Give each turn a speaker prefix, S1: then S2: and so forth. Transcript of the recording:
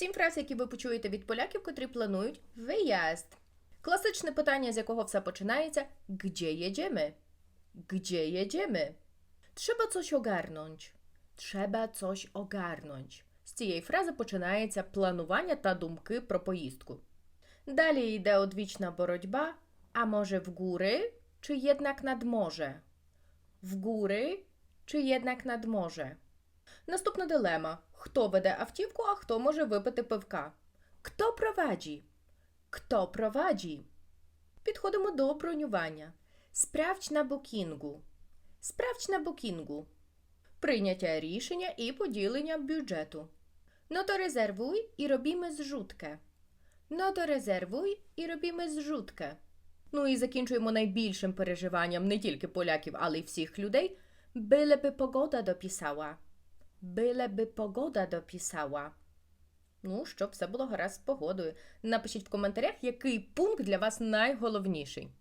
S1: Сім фраз, які ви почуєте від поляків, котрі планують виїзд. Класичне питання, з якого все починається: Gdzie jedziemy? Gdzie jedziemy? Trzeba coś ogarnąć. Trzeba coś ogarnąć. З цієї фрази починається планування та думки про поїздку. Далі йде одвічна боротьба, а може в góry, czy jednak nad morze? В góry, чи jednak над morze? Наступна дилема: хто веде автівку, а хто може випити пивка? Хто проваджі? Хто проваджі? Підходимо до бронювання. Спrawdź на букінгу. Спrawdź на букінгу. Прийняття рішення і поділення бюджету. No to резервуй і робімо зжутkę. No резервуй і робімо зжутkę. Ну і закінчуємо найбільшим переживанням не тільки поляків, але й всіх людей. Byleby pogoda dopisała. Byleby pogoda dopisała. Ну, щоб все було гаразд з погодою. Напишіть в коментарях, який пункт для вас найголовніший.